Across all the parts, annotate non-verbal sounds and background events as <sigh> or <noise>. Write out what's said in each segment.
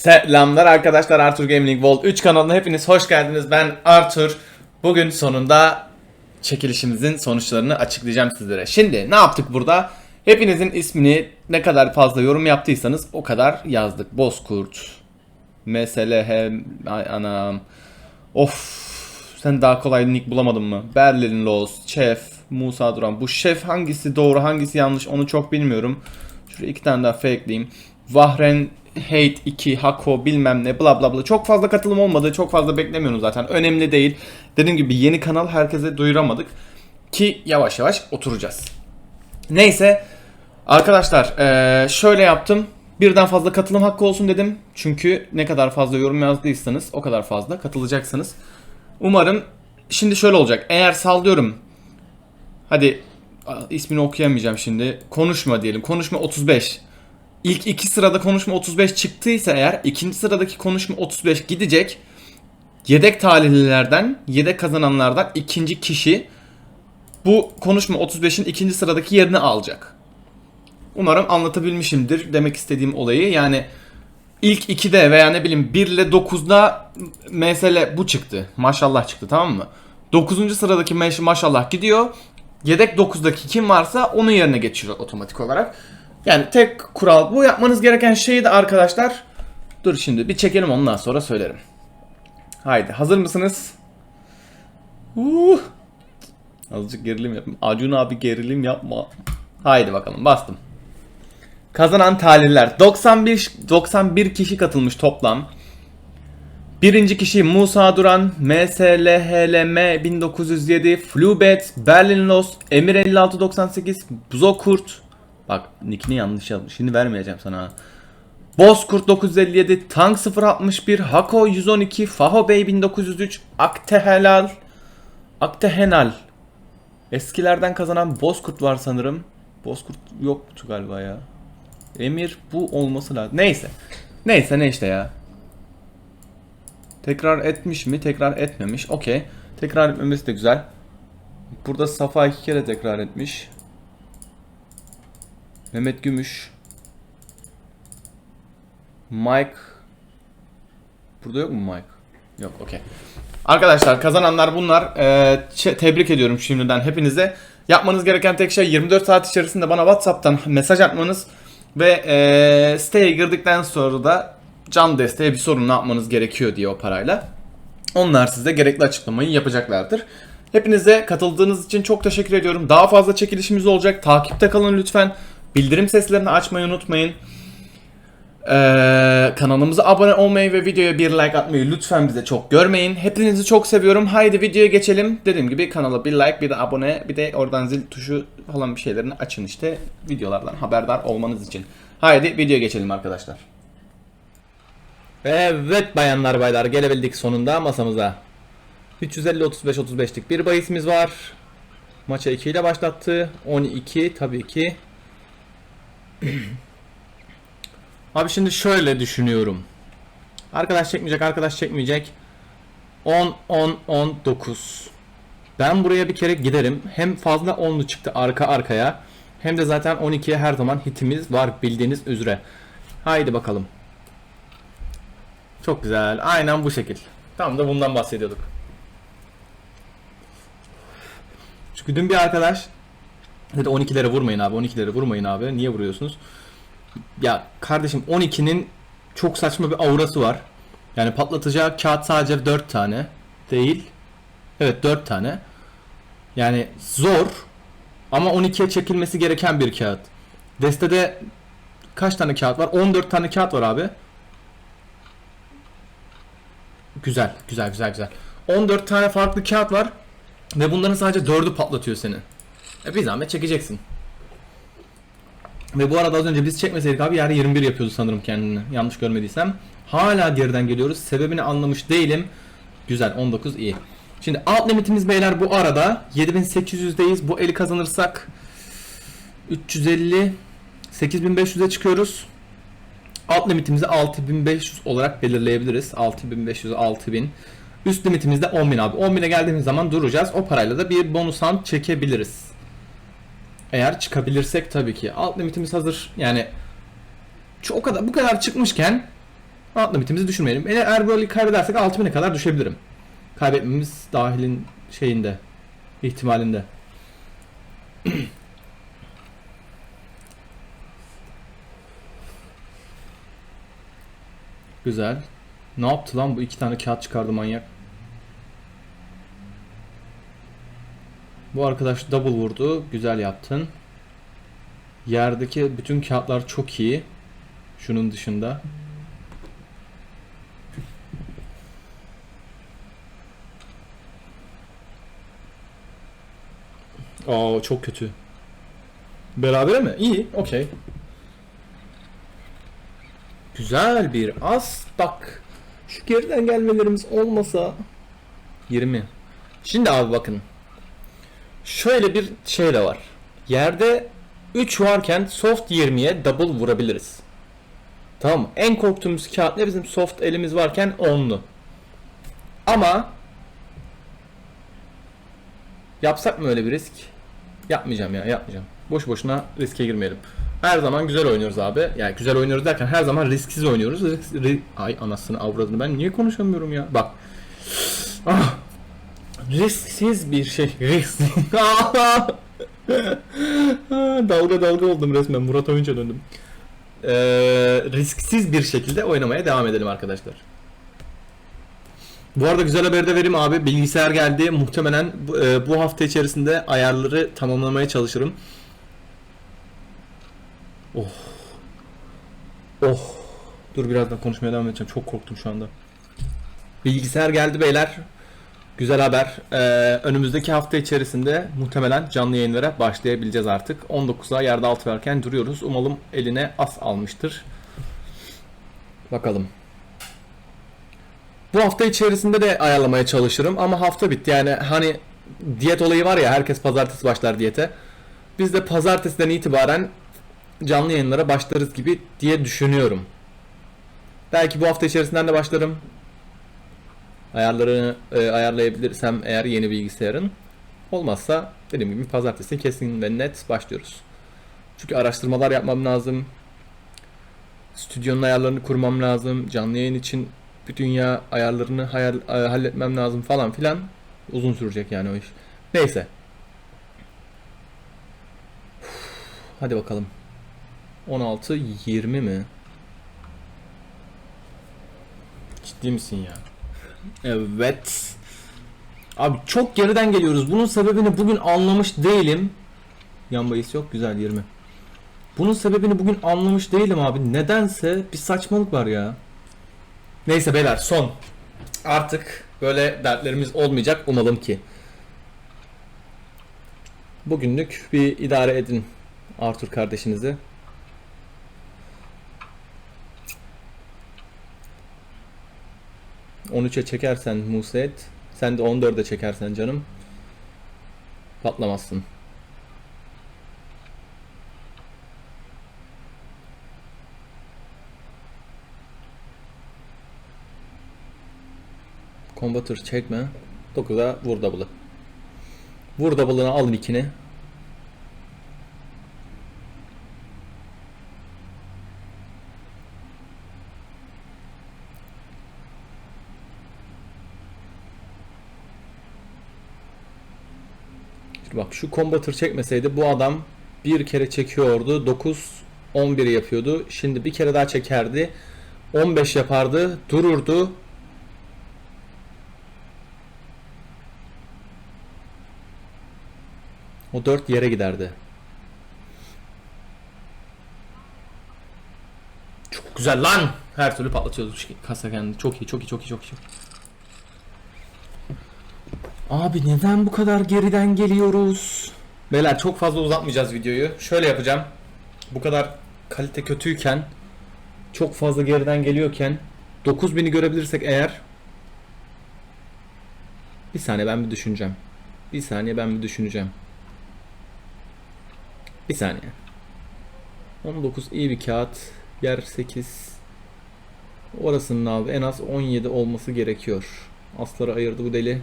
Selamlar arkadaşlar Arthur Gaming World 3 kanalına hepiniz hoş geldiniz. Ben Arthur. Bugün sonunda çekilişimizin sonuçlarını açıklayacağım sizlere. Şimdi ne yaptık burada? Hepinizin ismini ne kadar fazla yorum yaptıysanız o kadar yazdık. Bozkurt, MSLH, ay anam. Of sen daha kolay nick bulamadın mı? Berlin Lost, Chef, Musa Duran. Bu şef hangisi doğru hangisi yanlış onu çok bilmiyorum. Şuraya iki tane daha fakeleyeyim. Vahren Hate 2, Hako bilmem ne bla bla bla. Çok fazla katılım olmadı. Çok fazla beklemiyorum zaten. Önemli değil. Dediğim gibi yeni kanal herkese duyuramadık. Ki yavaş yavaş oturacağız. Neyse. Arkadaşlar şöyle yaptım. Birden fazla katılım hakkı olsun dedim. Çünkü ne kadar fazla yorum yazdıysanız o kadar fazla katılacaksınız. Umarım şimdi şöyle olacak. Eğer sallıyorum hadi ismini okuyamayacağım şimdi. Konuşma diyelim. Konuşma 35. İlk iki sırada konuşma 35 çıktıysa eğer ikinci sıradaki konuşma 35 gidecek. Yedek talihlilerden, yedek kazananlardan ikinci kişi bu konuşma 35'in ikinci sıradaki yerini alacak. Umarım anlatabilmişimdir demek istediğim olayı. Yani ilk 2'de veya ne bileyim 1 ile 9'da mesele bu çıktı. Maşallah çıktı tamam mı? 9. sıradaki maşallah gidiyor. Yedek 9'daki kim varsa onun yerine geçiyor otomatik olarak. Yani tek kural bu. Yapmanız gereken şey de arkadaşlar. Dur şimdi bir çekelim ondan sonra söylerim. Haydi hazır mısınız? Uh. Azıcık gerilim yapayım. Acun abi gerilim yapma. Haydi bakalım bastım. Kazanan talihler 91 91 kişi katılmış toplam. Birinci kişi Musa Duran, MSLHLM 1907, Flubet, Berlin Lost, Emir 5698, Buzokurt. Bak nickini yanlış yazmış. Şimdi vermeyeceğim sana. Bozkurt 957, Tank 061, Hako 112, Faho Bey 1903, Aktehelal, Aktehenal. Eskilerden kazanan Bozkurt var sanırım. Bozkurt yoktu galiba ya. Emir bu olması lazım. Neyse. Neyse ne işte ya. Tekrar etmiş mi? Tekrar etmemiş. Okey. Tekrar etmemesi de güzel. Burada Safa iki kere tekrar etmiş. Mehmet Gümüş. Mike. Burada yok mu Mike? Yok okey. Arkadaşlar kazananlar bunlar. Ee, tebrik ediyorum şimdiden hepinize. Yapmanız gereken tek şey 24 saat içerisinde bana WhatsApp'tan mesaj atmanız ve ee, siteye girdikten sonra da can desteğe bir sorun ne yapmanız gerekiyor diye o parayla. Onlar size gerekli açıklamayı yapacaklardır. Hepinize katıldığınız için çok teşekkür ediyorum. Daha fazla çekilişimiz olacak. Takipte kalın lütfen. Bildirim seslerini açmayı unutmayın. Ee, kanalımıza abone olmayı ve videoya bir like atmayı lütfen bize çok görmeyin. Hepinizi çok seviyorum. Haydi videoya geçelim. Dediğim gibi kanala bir like, bir de abone, bir de oradan zil tuşu falan bir şeylerini açın işte videolardan haberdar olmanız için. Haydi videoya geçelim arkadaşlar. Evet bayanlar baylar gelebildik sonunda masamıza. 350 35 35'lik bir bahisimiz var. Maça 2 ile başlattı. 12 tabii ki. <clears throat> Abi şimdi şöyle düşünüyorum. Arkadaş çekmeyecek, arkadaş çekmeyecek. 10 10 10 9. Ben buraya bir kere giderim. Hem fazla 10'lu çıktı arka arkaya. Hem de zaten 12'ye her zaman hitimiz var bildiğiniz üzere. Haydi bakalım. Çok güzel. Aynen bu şekil. Tam da bundan bahsediyorduk. Çünkü dün bir arkadaş dedi 12'lere vurmayın abi 12'lere vurmayın abi. Niye vuruyorsunuz? Ya kardeşim 12'nin çok saçma bir aurası var. Yani patlatacağı kağıt sadece 4 tane değil. Evet 4 tane. Yani zor ama 12'ye çekilmesi gereken bir kağıt. Destede kaç tane kağıt var? 14 tane kağıt var abi. Güzel, güzel, güzel, güzel. 14 tane farklı kağıt var ve bunların sadece 4'ü patlatıyor seni. E bir zahmet çekeceksin. Ve bu arada az önce biz çekmeseydik abi yer 21 yapıyordu sanırım kendini. Yanlış görmediysem. Hala geriden geliyoruz. Sebebini anlamış değilim. Güzel 19 iyi. Şimdi alt limitimiz beyler bu arada 7800'deyiz. Bu eli kazanırsak 350 8500'e çıkıyoruz. Alt limitimizi 6500 olarak belirleyebiliriz. 6500 6000. Üst limitimiz de 10000 abi. 10000'e geldiğimiz zaman duracağız. O parayla da bir bonus hunt çekebiliriz. Eğer çıkabilirsek tabii ki. Alt limitimiz hazır. Yani şu o kadar bu kadar çıkmışken alt limitimizi düşürmeyelim. Eğer eğer böyle kaybedersek 6000'e kadar düşebilirim. Kaybetmemiz dahilin şeyinde ihtimalinde. <clears throat> Güzel. Ne yaptı lan bu iki tane kağıt çıkardı manyak. Bu arkadaş double vurdu. Güzel yaptın. Yerdeki bütün kağıtlar çok iyi. Şunun dışında. Aa çok kötü. Beraber mi? İyi, okey. Güzel bir as. Bak. Şu geriden gelmelerimiz olmasa 20. Şimdi abi bakın. Şöyle bir şey de var. Yerde 3 varken soft 20'ye double vurabiliriz. Tamam mı? En korktuğumuz kağıt ne? Bizim soft elimiz varken 10'lu. Ama yapsak mı öyle bir risk? Yapmayacağım ya yapmayacağım. Boş boşuna riske girmeyelim. Her zaman güzel oynuyoruz abi. Yani güzel oynuyoruz derken her zaman risksiz oynuyoruz. Risk- ri- Ay anasını avradını ben niye konuşamıyorum ya? Bak. Ah. Risksiz bir şey. Risk. <laughs> dalga dalga oldum resmen. Murat Oyuncu'ya döndüm. Ee, risksiz bir şekilde oynamaya devam edelim arkadaşlar. Bu arada güzel haberi de vereyim abi. Bilgisayar geldi. Muhtemelen bu, e, hafta içerisinde ayarları tamamlamaya çalışırım. Oh. Oh. Dur birazdan konuşmaya devam edeceğim. Çok korktum şu anda. Bilgisayar geldi beyler. Güzel haber. Ee, önümüzdeki hafta içerisinde muhtemelen canlı yayınlara başlayabileceğiz artık. 19'a yerde alt verken duruyoruz. Umalım eline as almıştır. Bakalım. Bu hafta içerisinde de ayarlamaya çalışırım ama hafta bitti. Yani hani diyet olayı var ya herkes pazartesi başlar diyete. Biz de pazartesiden itibaren canlı yayınlara başlarız gibi diye düşünüyorum. Belki bu hafta içerisinden de başlarım. Ayarlarını e, ayarlayabilirsem eğer yeni bilgisayarın. Olmazsa dediğim gibi pazartesi kesin ve net başlıyoruz. Çünkü araştırmalar yapmam lazım. Stüdyonun ayarlarını kurmam lazım. Canlı yayın için bir dünya ayarlarını hayal, e, halletmem lazım falan filan. Uzun sürecek yani o iş. Neyse. Hadi bakalım. 16 20 mi? Ciddi misin ya? Evet. Abi çok geriden geliyoruz. Bunun sebebini bugün anlamış değilim. Yan bahis yok. Güzel 20. Bunun sebebini bugün anlamış değilim abi. Nedense bir saçmalık var ya. Neyse beyler son. Artık böyle dertlerimiz olmayacak umalım ki. Bugünlük bir idare edin Arthur kardeşinizi. ...13'e çekersen Muset... ...sen de 14'e çekersen canım... ...patlamazsın. Combater çekme. 9'a vur double'ı. Vur double'ını alın ikini. Şu combater çekmeseydi bu adam bir kere çekiyordu. 9 11 yapıyordu. Şimdi bir kere daha çekerdi. 15 yapardı. Dururdu. O 4 yere giderdi. Çok güzel lan. Her türlü patlatıyordu şu kasa kendini. Çok iyi, çok iyi, çok iyi, çok iyi. Abi neden bu kadar geriden geliyoruz? Beyler çok fazla uzatmayacağız videoyu. Şöyle yapacağım. Bu kadar kalite kötüyken çok fazla geriden geliyorken 9000'i görebilirsek eğer bir saniye ben bir düşüneceğim. Bir saniye ben bir düşüneceğim. Bir saniye. 19 iyi bir kağıt. Yer 8. Orasının abi en az 17 olması gerekiyor. Asları ayırdı bu deli.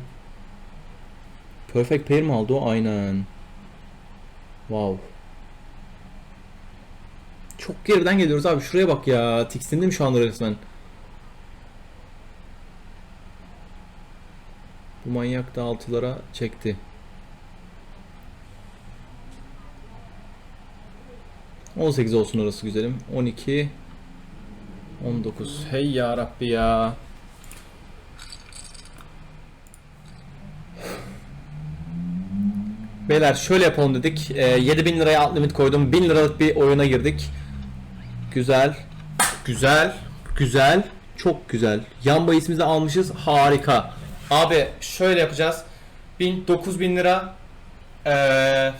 Perfect pair mi aldı o? Aynen. Wow. Çok geriden geliyoruz abi. Şuraya bak ya. Tiksindim şu anda resmen. Bu manyak da altılara çekti. On sekiz olsun orası güzelim. On iki. On dokuz. Hey ya Rabbi ya. Beyler şöyle yapalım dedik. Ee, 7000 liraya alt limit koydum. 1000 liralık bir oyuna girdik. Güzel. Güzel. Güzel. Çok güzel. Yan bayisimizi almışız. Harika. Abi şöyle yapacağız. 1000 9000 lira ee,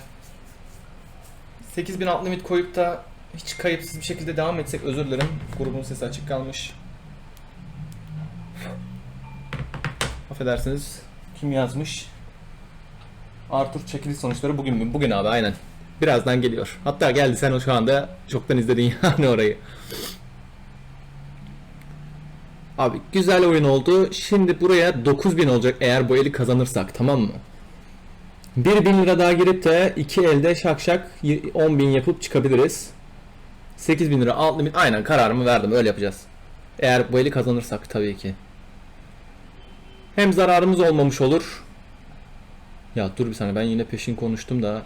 8000 alt limit koyup da hiç kayıpsız bir şekilde devam etsek özür dilerim. Grubun sesi açık kalmış. Affedersiniz. Kim yazmış? Arthur çekiliş sonuçları bugün mü? Bugün abi aynen. Birazdan geliyor. Hatta geldi sen şu anda çoktan izledin <laughs> yani orayı. Abi güzel oyun oldu. Şimdi buraya 9000 olacak eğer bu eli kazanırsak tamam mı? 1000 lira daha girip de iki elde şak şak 10.000 yapıp çıkabiliriz. 8000 lira alt limit aynen kararımı verdim öyle yapacağız. Eğer bu eli kazanırsak tabii ki. Hem zararımız olmamış olur. Ya dur bir saniye ben yine peşin konuştum da.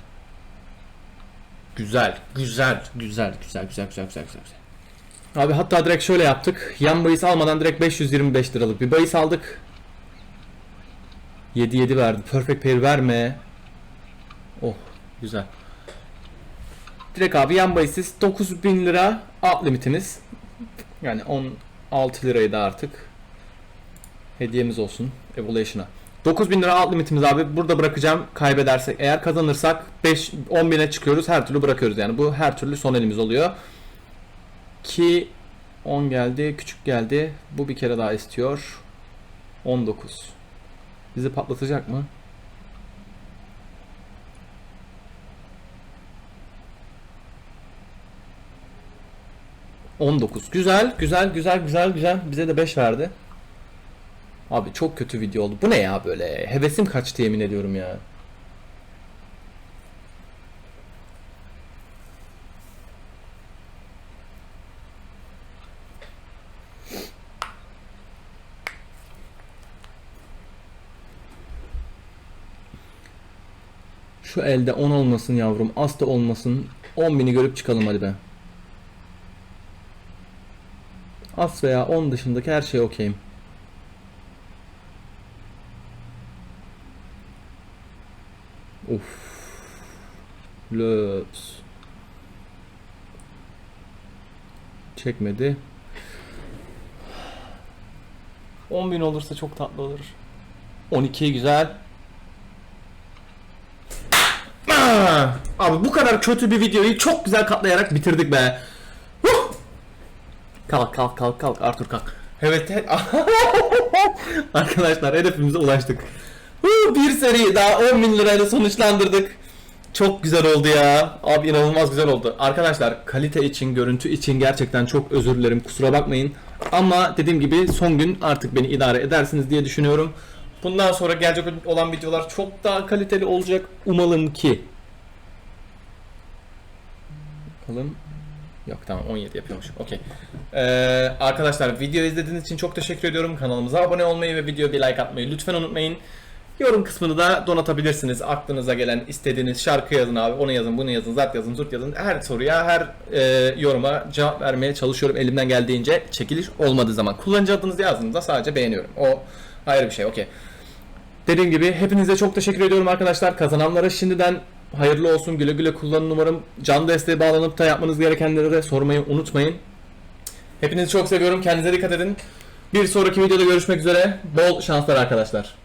Güzel, güzel, güzel, güzel, güzel, güzel, güzel, güzel. Abi hatta direkt şöyle yaptık. Yan bahis almadan direkt 525 liralık bir bahis aldık. 7 7 verdi. Perfect pair verme. Oh, güzel. Direkt abi yan bahisiz 9000 lira alt limitimiz. Yani 16 lirayı da artık hediyemiz olsun Evolution'a. 9000 lira alt limitimiz abi. Burada bırakacağım. Kaybedersek eğer kazanırsak 5 10 bine çıkıyoruz. Her türlü bırakıyoruz yani. Bu her türlü son elimiz oluyor. Ki 10 geldi, küçük geldi. Bu bir kere daha istiyor. 19. Bizi patlatacak mı? ...19. Güzel, güzel, güzel, güzel, güzel. Bize de 5 verdi. Abi çok kötü video oldu. Bu ne ya böyle? Hevesim kaçtı yemin ediyorum ya. Şu elde 10 olmasın yavrum. Az da olmasın. 10 bini görüp çıkalım hadi be. Az veya 10 dışındaki her şey okeyim. Of. Löps. Çekmedi. 10.000 olursa çok tatlı olur. 12 güzel. Abi bu kadar kötü bir videoyu çok güzel katlayarak bitirdik be. Kalk kalk kalk kalk Arthur kalk. Evet. <laughs> Arkadaşlar hedefimize ulaştık. Bir seri daha 10 bin lirayla sonuçlandırdık. Çok güzel oldu ya. Abi inanılmaz güzel oldu. Arkadaşlar kalite için, görüntü için gerçekten çok özür dilerim. Kusura bakmayın. Ama dediğim gibi son gün artık beni idare edersiniz diye düşünüyorum. Bundan sonra gelecek olan videolar çok daha kaliteli olacak. Umalım ki. Bakalım. Yok tamam 17 yapıyormuş. Okey. Ee, arkadaşlar video izlediğiniz için çok teşekkür ediyorum. Kanalımıza abone olmayı ve videoya bir like atmayı lütfen unutmayın. Yorum kısmını da donatabilirsiniz. Aklınıza gelen istediğiniz şarkı yazın abi. Onu yazın, bunu yazın, zart yazın, zurt yazın. Her soruya, her e, yoruma cevap vermeye çalışıyorum elimden geldiğince. Çekiliş olmadığı zaman. Kullanıcı adınızı yazdığınızda sadece beğeniyorum. O ayrı bir şey. Okey. Dediğim gibi hepinize çok teşekkür ediyorum arkadaşlar. Kazananlara şimdiden hayırlı olsun. Güle güle kullanın umarım. Can desteği bağlanıp da yapmanız gerekenleri de sormayı unutmayın. Hepinizi çok seviyorum. Kendinize dikkat edin. Bir sonraki videoda görüşmek üzere. Bol şanslar arkadaşlar.